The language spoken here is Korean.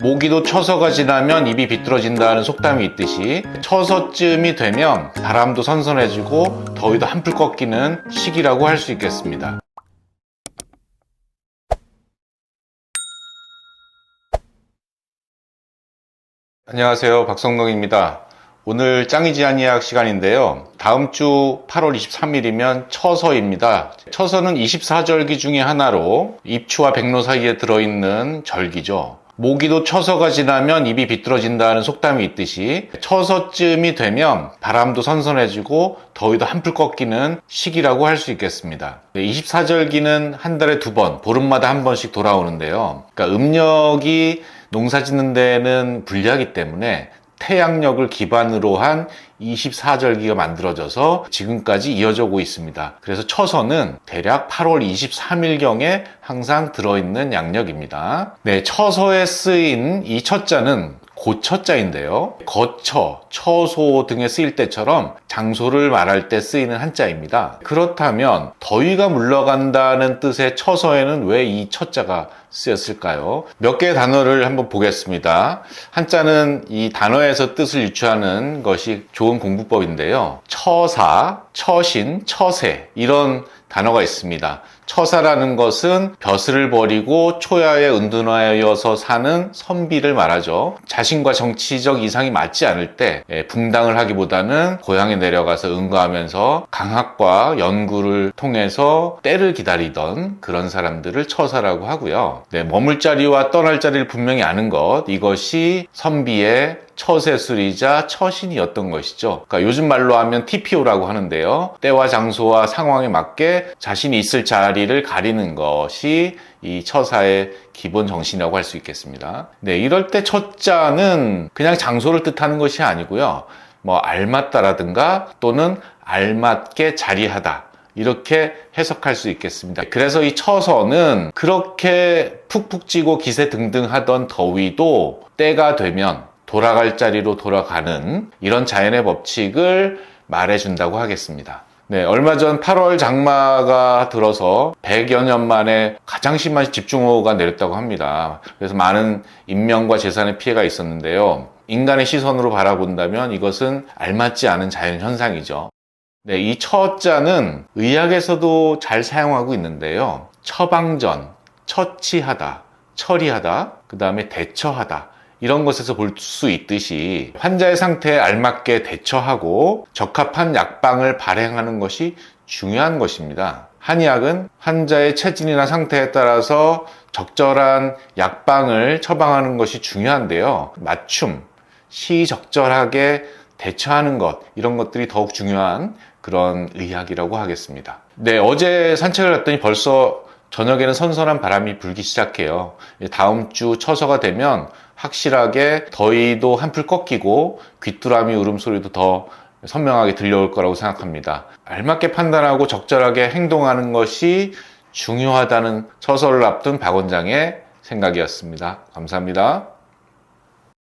모기도 처서가 지나면 입이 비뚤어진다는 속담이 있듯이 처서쯤이 되면 바람도 선선해지고 더위도 한풀 꺾이는 시기라고 할 수 있겠습니다. 안녕하세요. 박성동입니다. 오늘 짱이지 한이학 시간인데요. 다음 주 8월 23일이면 처서입니다. 처서는 24절기 중에 하나로 입추와 백로 사이에 들어있는 절기죠. 모기도 처서가 지나면 입이 비뚤어진다는 속담이 있듯이 처서쯤이 되면 바람도 선선해지고 더위도 한풀 꺾이는 시기라고 할 수 있겠습니다. 24절기는 한 달에 두 번, 보름마다 한 번씩 돌아오는데요. 그러니까 음력이 농사 짓는 데는 불리하기 때문에 태양력을 기반으로 한 24절기가 만들어져서 지금까지 이어져 오고 있습니다. 그래서 처서는 대략 8월 23일경에 항상 들어있는 양력입니다. 네, 처서에 쓰인 이 처자는 고처자인데요. 거처, 처소 등에 쓰일 때처럼 장소를 말할 때 쓰이는 한자입니다. 그렇다면 더위가 물러간다는 뜻의 처서에는 왜 이 처자가 쓰였을까요? 몇 개의 단어를 한번 보겠습니다. 한자는 이 단어에서 뜻을 유추하는 것이 좋은 공부법인데요. 처사, 처신, 처세 이런 단어가 있습니다. 처사라는 것은 벼슬을 버리고 초야에 은둔하여서 사는 선비를 말하죠. 자신과 정치적 이상이 맞지 않을 때 예, 붕당을 하기보다는 고향에 내려가서 응거하면서 강학과 연구를 통해서 때를 기다리던 그런 사람들을 처사라고 하고요. 네, 머물 자리와 떠날 자리를 분명히 아는 것 이것이 선비의 처세술이자 처신이었던 것이죠. 그러니까 요즘 말로 하면 TPO라고 하는데요. 때와 장소와 상황에 맞게 자신이 있을 자리를 가리는 것이 이 처사의 기본 정신이라고 할 수 있겠습니다. 네, 이럴 때 첫자는 그냥 장소를 뜻하는 것이 아니고요. 뭐 알맞다라든가 또는 알맞게 자리하다. 이렇게 해석할 수 있겠습니다. 그래서 이 처서는 그렇게 푹푹 찌고 기세 등등 하던 더위도 때가 되면 돌아갈 자리로 돌아가는 이런 자연의 법칙을 말해준다고 하겠습니다. 네, 얼마 전 8월 장마가 들어서 100여 년 만에 가장 심한 집중호우가 내렸다고 합니다. 그래서 많은 인명과 재산의 피해가 있었는데요. 인간의 시선으로 바라본다면 이것은 알맞지 않은 자연 현상이죠. 네, 이 처자는 의학에서도 잘 사용하고 있는데요. 처방전, 처치하다, 처리하다, 그 다음에 대처하다. 이런 것에서 볼 수 있듯이 환자의 상태에 알맞게 대처하고 적합한 약방을 발행하는 것이 중요한 것입니다. 한의학은 환자의 체질이나 상태에 따라서 적절한 약방을 처방하는 것이 중요한데요. 맞춤, 시적절하게 대처하는 것, 이런 것들이 더욱 중요한 그런 의학이라고 하겠습니다. 네, 어제 산책을 했더니 벌써 저녁에는 선선한 바람이 불기 시작해요. 다음 주 처서가 되면 확실하게 더위도 한풀 꺾이고 귀뚜라미 울음소리도 더 선명하게 들려올 거라고 생각합니다. 알맞게 판단하고 적절하게 행동하는 것이 중요하다는 처서를 앞둔 박 원장의 생각이었습니다. 감사합니다.